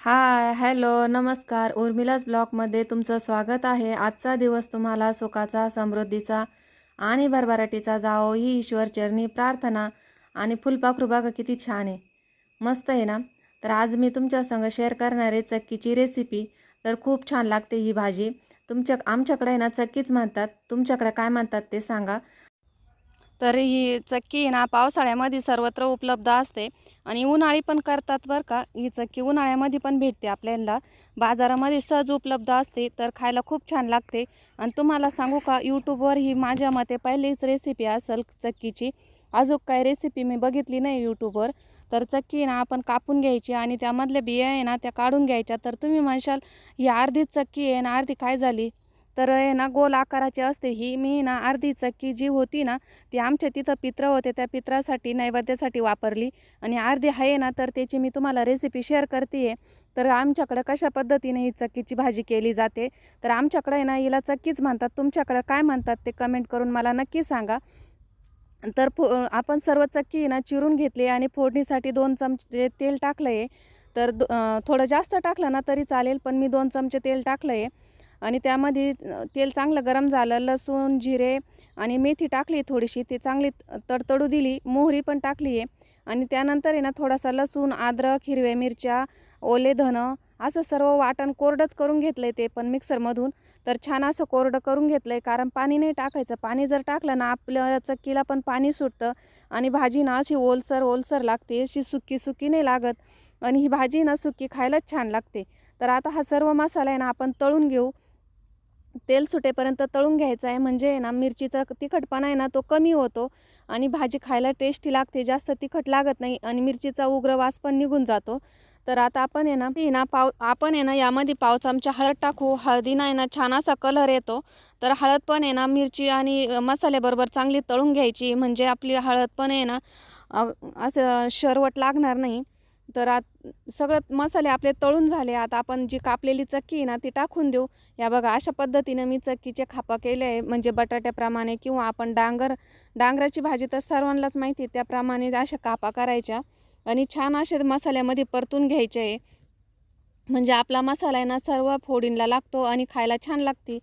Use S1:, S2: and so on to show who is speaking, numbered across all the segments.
S1: Hi hello नमस्कार. उर्मिलाच ब्लॉगमध्ये तुमचं स्वागत आहे. आजचा दिवस तुम्हाला सुखाचा समृद्धीचा आणि भरभराटीचा जावो ही ईश्वर चरणी प्रार्थना आणि फुलपाखरू बघा किती छान आहे. मस्त आहे ना? तर आज मी तुमच्या संग शेअर करणारे चक्कीची रेसिपी तर खूप छान लागते ही भाजी. तुमच्या आमच्याकडे आहे ना चक्कीच म्हणतात. तुमच्याकडे काय म्हणतात ते सांगा. तर ही चक्की ना पावसाळ्यामध्ये सर्वत्र उपलब्ध असते. आणि उन्हाळी पण करतात बरं का ही चक्की उन्हाळ्यामध्ये पण भेटते आपल्याला. बाजारामध्ये सहज उपलब्ध असते तर खायला खूप छान लागते. आणि तुम्हाला सांगू का यूट्यूबवर ही माझ्या मते पहिलीच रेसिपी असेल चक्कीची. अजून काही रेसिपी मी बघितली नाही यूट्यूबवर तर चक्की ना आपण कापून घ्यायची आणि त्यामधल्या बिया आहे ना त्या काढून घ्यायच्या. तर तुम्ही म्हणशाल ही अर्धीच चक्की आहे ना अर्धी काय झाली? तर आहे ना गोल आकाराची असते ही. मी ना अर्धी चक्की जी होती ना ती आमच्या तिथं पित्र होते. त्या पित्रासाठी नैवेद्यासाठी वापरली. आणि अर्धी आहे ना तर त्याची मी तुम्हाला रेसिपी शेअर करते आहे तर आमच्याकडं कशा पद्धतीने ही चक्कीची भाजी केली जाते? तर आमच्याकडं आहे ना हिला चक्कीच म्हणतात. तुमच्याकडं काय म्हणतात ते कमेंट करून मला नक्की सांगा. तर फो आपण सर्व चक्की ना चिरून घेतली आणि फोडणीसाठी दोन चमचे तेल टाकलं आहे तर थोडं जास्त टाकलं ना तरी चालेल. पण मी दोन चमचे तेल टाकलं आहे आणि त्यामध्ये तेल चांगलं गरम झालं लसूण जिरे आणि मेथी टाकली थोडीशी. ती चांगली तडतडू दिली. मोहरी पण टाकली आहे. आणि त्यानंतर आहे ना थोडासा लसूण अद्रक हिरव्या मिरच्या ओले धनं असं सर्व वाटण कोरडंच करून घेतलं आहे ते पण मिक्सरमधून. तर छान असं कोरडं करून घेतलं आहे कारण पाणी नाही टाकायचं. पाणी जर टाकलं ना आपल्या चक्कीला पण पाणी सुटतं. आणि भाजी ना अशी ओलसर ओलसर लागते. अशी सुकी सुकी नाही लागत. आणि ही भाजी ना सुकी खायलाच छान लागते. तर आता हा सर्व मसाला आहे ना आपण तळून घेऊ. तेल सुटेपर्यंत तळून घ्यायचं आहे. म्हणजे ना मिरचीचा तिखटपणा आहे ना तो कमी होतो आणि भाजी खायला टेस्टी लागते. जास्त तिखट लागत नाही आणि मिरचीचा उग्र वास पण निघून जातो. तर आता आपण आहे ना ना पाव आपण आहे ना यामध्ये पाव चमचा हळद टाकू. हळदीनं आहे ना छान असा कलर येतो. तर हळद पण आहे ना मिरची आणि मसाल्याबरोबर चांगली तळून घ्यायची. म्हणजे आपली हळद पण आहे ना असं शरवट लागणार नाही. तर आत सगळं मसाले आपले तळून झाले. आता आपण जी कापलेली चक्की आहे ना ती टाकून देऊ. या बघा अशा पद्धतीनं मी चक्कीचे खापा केले आहे. म्हणजे बटाट्याप्रमाणे किंवा आपण डांगर डांगराची भाजी तर सर्वांनाच माहिती आहे त्याप्रमाणे अशा कापा करायच्या. आणि छान असे मसाल्यामध्ये परतून घ्यायचे आहे. म्हणजे आपला मसाला आहे ना सर्व फोडींला लागतो आणि खायला छान लागते.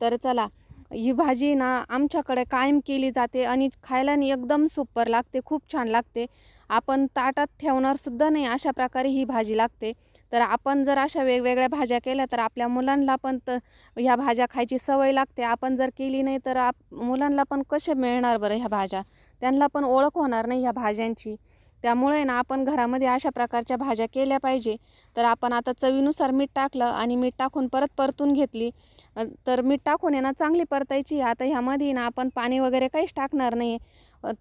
S1: तर चला ही भाजी ना आमच्याकडे कायम केली जाते आणि खायला एकदम सुपर लागते खूप छान लागते. आपण ताटात ठेवणारसुद्धा नाही अशा प्रकारे ही भाजी लागते. तर आपण जर अशा वेगवेगळ्या भाज्या केल्या तर आपल्या मुलांना पण तर ह्या भाज्या खायची सवय लागते. आपण जर केली नाही तर आप मुलांना पण कसे मिळणार बरं ह्या भाज्या? त्यांना पण ओळख होणार नाही ह्या भाज्यांची. त्यामुळे ना आपण घरामध्ये अशा प्रकारच्या भाज्या केल्या पाहिजे. तर आपण आता चवीनुसार मीठ टाकलं आणि मीठ टाकून परत परतून घेतली. तर मीठ टाकून आहे ना चांगली परतायची. आता ह्यामध्ये ना आपण पाणी वगैरे काहीच टाकणार नाही.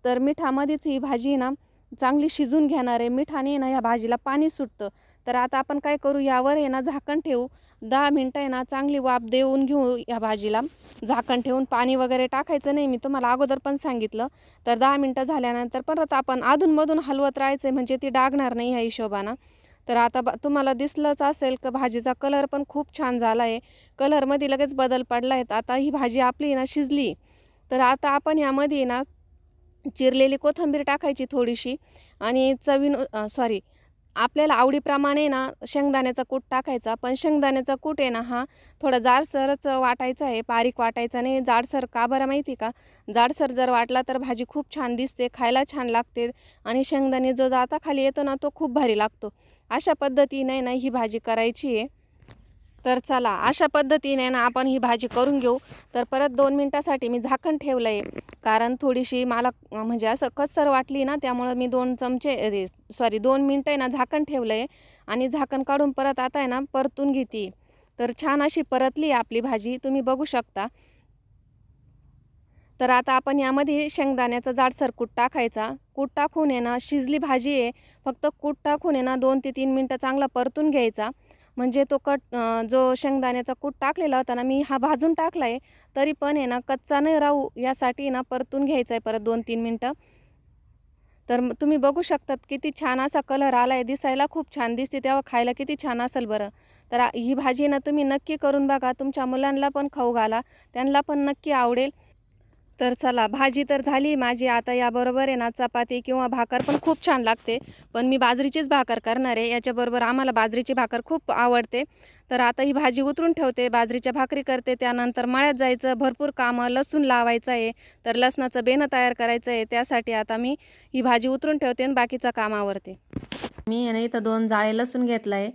S1: तर मिठामध्येच ही भाजी ना चांगली शिजून घेणार आहे. मिठाने ना ह्या भाजीला पाणी सुटतं. तर आता आपण काय करू यावर आहे ना झाकण ठेवू. दहा मिनटं आहे ना चांगली वाफ देऊन घेऊ या भाजीला. झाकण ठेवून पाणी वगैरे टाकायचं नाही मी तुम्हाला अगोदर पण सांगितलं. तर दहा मिनटं झाल्यानंतर परत आपण अधूनमधून हलवत राहायचं म्हणजे ती डागणार नाही ह्या हिशोबानं. तर आता तुम्हाला दिसलंच असेल का भाजीचा कलर पण खूप छान झाला आहे कलरमध्ये लगेच बदल पडला आहे आता ही भाजी आपली ना शिजली. तर आता आपण यामध्ये ना चिरलेली कोथिंबीर टाकायची थोडीशी आणि चवीन सॉरी आपल्याला आवडीप्रमाणे ना शेंगदाण्याचा कूट टाकायचा पण शेंगदाण्याचा कूट आहे ना हा थोडा जाडसरच वाटायचा आहे बारीक वाटायचा नाही. जाडसर का बरं माहिती का? जाडसर जर वाटला तर भाजी खूप छान दिसते खायला छान लागते आणि शेंगदाणे जो जाता खाली येतो ना तो खूप भारी लागतो. अशा पद्धतीने ना ही भाजी करायची आहे. तर चला अशा पद्धतीने ना आपण ही भाजी करून घेऊ. तर परत दोन मिनटासाठी मी झाकण ठेवलं आहे कारण थोडीशी मला म्हणजे असं कसर वाटली ना त्यामुळं मी दोन चमचे सॉरी दोन मिनटं आहे ना झाकण ठेवलं आहे आणि झाकण काढून परत आता आहे ना परतून घेते. तर छान अशी परतली आपली भाजी तुम्ही बघू शकता. तर आता आपण यामध्ये शेंगदाण्याचा जाडसर कूट टाकायचा. कूट टाकून आहे ना शिजली भाजी आहे. फक्त कूट टाकून आहे ना दोन ते तीन मिनटं चांगला परतून घ्यायचा. म्हणजे तो कट जो शेंगदाण्याचा कूट टाकलेला होता ना मी हा भाजून टाकला आहे तरी पण आहे ना कच्चा नाही राहू यासाठी ना परतून घ्यायचा आहे परत दोन तीन मिनटं. तर तुम्ही बघू शकतात किती छान असा कलर आला आहे दिसायला खूप छान दिसते तेव्हा खायला किती छान असेल बरं. तर ही भाजी ना तुम्ही नक्की करून बघा तुमच्या मुलांना पण खाऊ घाला त्यांना पण नक्की आवडेल. तर चला भाजी तर झाली माझी. आता याबरोबर आहे ना चपाती किंवा भाकर पण खूप छान लागते. पण मी बाजरीचीच भाकर करणार आहे. याच्याबरोबर आम्हाला बाजरीची भाकर खूप आवडते. तर आता ही भाजी उतरून ठेवते. बाजरीच्या भाकरी करते. त्यानंतर मळ्यात जायचं. भरपूर कामं लसूण लावायचं आहे. तर लसणाचं बेणं तयार करायचं आहे. त्यासाठी आता मी ही भाजी उतरून ठेवते आणि बाकीचं काम आवडते मी आहे इथं दोन जाळे लसूण घेतलं आहे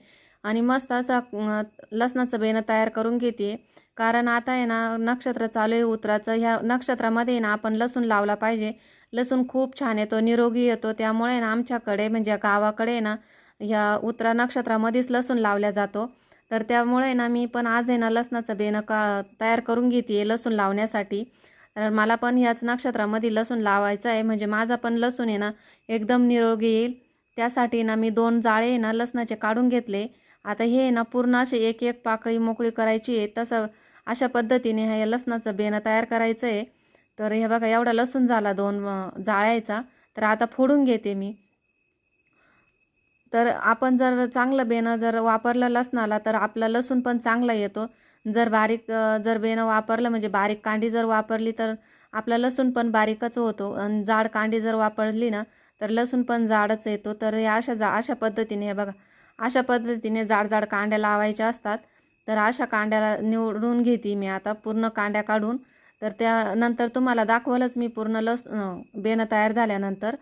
S1: आणि मस्त असं लसणाचं बेणं तयार करून घेते. कारण आता आहे ना नक्षत्र चालू आहे उतराचं. ह्या नक्षत्रामध्ये ना आपण लसूण लावला पाहिजे. लसूण खूप छान येतो निरोगी येतो. त्यामुळे ना आमच्याकडे म्हणजे गावाकडे ना ह्या उतरा नक्षत्रामध्येच लसूण लावल्या जातो. तर त्यामुळे ना मी पण आज आहे ना लसणाचं बेणं का तयार करून घेते लसूण लावण्यासाठी. तर मला पण ह्याच नक्षत्रामध्ये लसूण लावायचं आहे. म्हणजे माझा पण लसूण आहे ना एकदम निरोगी येईल. त्यासाठी ना मी दोन जाळे आहे ना लसणाचे काढून घेतले. आता हे ना पूर्ण असे एक एक पाकळी मोकळी करायची आहे. तसं अशा पद्धतीने हे लसणाचं बेणं तयार करायचं आहे तर हे बघा एवढा लसूण झाला दोन जाळायचा. तर आता फोडून घेते मी. तर आपण जर चांगलं बेणं जर वापरलं लसणाला तर आपला लसूण पण चांगला येतो. जर बारीक जर बेणं वापरलं म्हणजे बारीक कांडी जर वापरली तर आपला लसूण पण बारीकच होतो. आणि जाड कांडी जर वापरली ना तर लसूण पण जाडच येतो. तर हे अशा जा अशा पद्धतीने हे बघा अशा पद्धतीने जाड जाड कांड्या लावायच्या असतात. तर अशा कांड्याला निवडून घेते मी आता पूर्ण कांड्या काढून. तर त्यानंतर तुम्हाला दाखवलंच मी पूर्ण लस बेणं तयार झाल्यानंतर.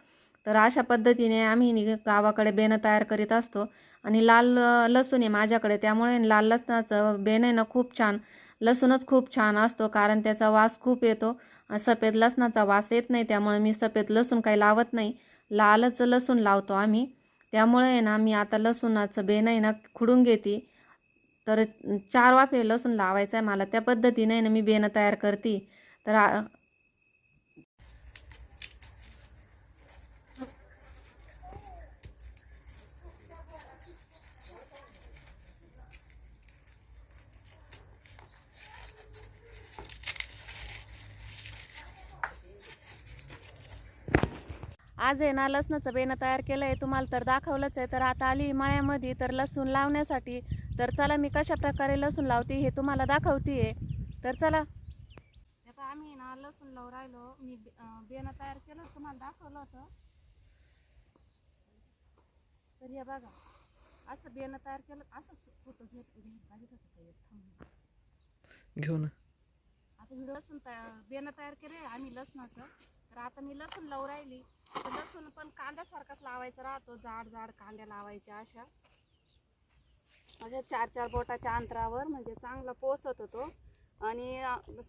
S1: तर अशा पद्धतीने आम्ही नि- गावाकडे बेणं तयार करीत असतो. आणि लाल लसूण आहे माझ्याकडे त्यामुळे लाल लसणाचं बेणं आहे ना खूप छान. लसूणच खूप छान असतो कारण त्याचा वास खूप येतो. सफेद लसणाचा वास येत नाही त्यामुळे मी सफेद लसूण काही लावत नाही. लालच लसूण लावतो आम्ही. त्यामुळे आहे ना मी आता लसूणाचं बेणं आहे ना खुडून घेते. तर चार वाफे लसूण लावायचं आहे मला. त्या पद्धतीने ना मी बेणं तयार करते. तर आज आहे ना लसणाचं बेणं तयार केलं आहे तुम्हाला तर दाखवलंच आहे. तर आता आली मळ्यामध्ये. तर लसूण लावण्यासाठी. तर चला मी कशा प्रकारे लसूण लावते हे तुम्हाला दाखवते तर चला. आता आम्ही ना लसूण लावून राहिलो. मी बेणं तयार केलं. तुम्हाला दाखवलं होतं. तर हे बघा. असं बेणं तयार केलं. असंच फोटो घेत घ्यायला पाहिजे होतं.
S2: घेऊ ना.
S1: आता मी लसूण तयार बेणं तयार केले आम्ही लसणाचं. तर आता मी लसूण लावून राहिली. तर लसूण पण कांद्यासारखाच लावायचा राहतो जाड जाड कांद्या लावायच्या अशा. अशा चार चार बोटाच्या अंतरावर म्हणजे चांगला पोसत होतो. आणि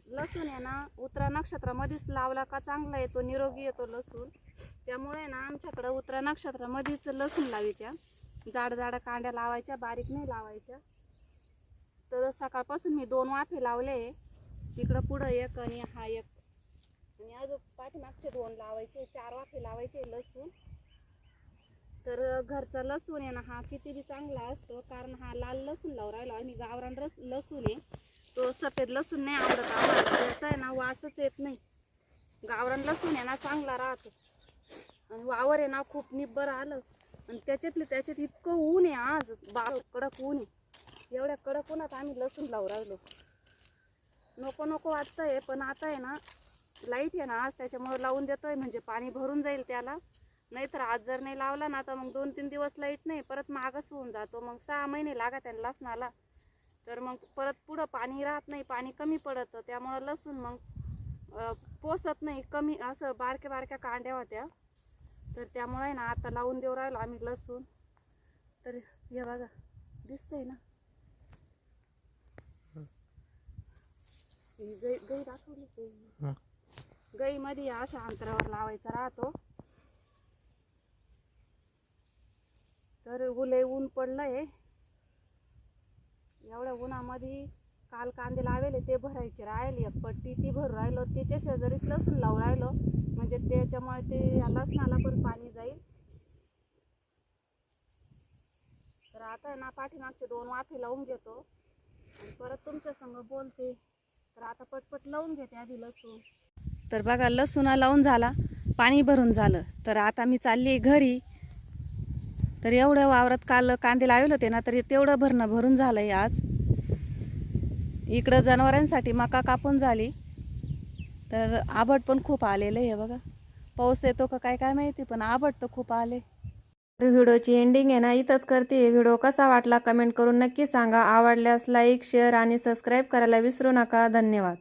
S1: लसूण आहे ना उतरा नक्षत्रामध्येच लावला का चांगला येतो निरोगी येतो लसूण. त्यामुळे ना आमच्याकडं उतरा नक्षत्रामध्येच लसूण लावायच्या. जाड जाड कांड्या लावायच्या बारीक नाही लावायच्या. तर सकाळपासून मी दोन वाफे लावले. इकडं पुढं एक आणि हा एक. आणि अजून पाठीमागचे दोन लावायचे चार वाफे लावायचे लसूण. तर घरचा लसूण आहे ना हा किती बी चांगला असतो कारण हा लाल लसूण लावून राहिलो आणि गावरान रस लसूण आहे. तो सफेद लसूण नाही आवडत आम्हाला त्याचा आहे ना वासच येत नाही. गावरान लसूण आहे ना चांगला राहतो. आणि वावर आहे ना खूप निब्बर आलं. आणि त्याच्यातले त्याच्यात इतकं ऊन आहे आज. बाळ कडक ऊन आहे. एवढ्या कडक उन्हात आम्ही लसूण लावून राहिलो. नको नको वाटतंय पण आता आहे ना लाइट आहे ना आज त्याच्यामुळे लावून देतोय म्हणजे पाणी भरून जाईल त्याला. नाहीतर आज जर नाही लावला ना तर मग दोन तीन दिवस लाइट नाही परत मागच होऊन जातो. मग सहा महिने लागा त्यांना लसणाला. तर मग परत पुढं पाणी राहत नाही पाणी कमी पडतं. त्यामुळं लसूण मग पोसत नाही. कमी असं बारक्या बारक्या कांड्या होत्या. तर त्यामुळे आहे ना आता लावून देऊ राहिलो आम्ही लसूण. तर हे बघा दिसतंय ना? गाई गाई दाखवली. गाईमध्ये अशा अंतरावर लावायचा राहतो. तर उले ऊन पडलंय. एवढ्या उन्हामध्ये काल कांदे लावेले ते भरायचे राहिले. एक पट्टी ती भरू राहिलो त्याच्या शेजारीच लसूण लावून राहिलो. म्हणजे त्याच्यामुळे ते लसणाला पण पाणी जाईल. तर आता ना पाठीमागचे दोन वाफे लावून घेतो. आणि परत तुमच्या संग बोलते. तर आता पटपट लावून घेते आधी लसूण. तर बघा लसूणा लावून झाला पाणी भरून झालं. तर आता मी चालली घरी. तर एवढं वावरात काल कांदे लावले होते ना तरी तेवढं भरणं भरून झालंय आज. इकडं जनावरांसाठी मका कापून झाली.
S2: तर आबट पण खूप आलेलं आहे बघा. पाऊस येतो का काय काय माहिती पण आबट तर खूप आले.
S1: तर व्हिडिओची एंडिंग आहे ना इथंच करते. व्हिडिओ कसा वाटला कमेंट करून नक्की सांगा. आवडल्यास लाईक शेअर आणि सबस्क्राईब करायला विसरू नका. धन्यवाद.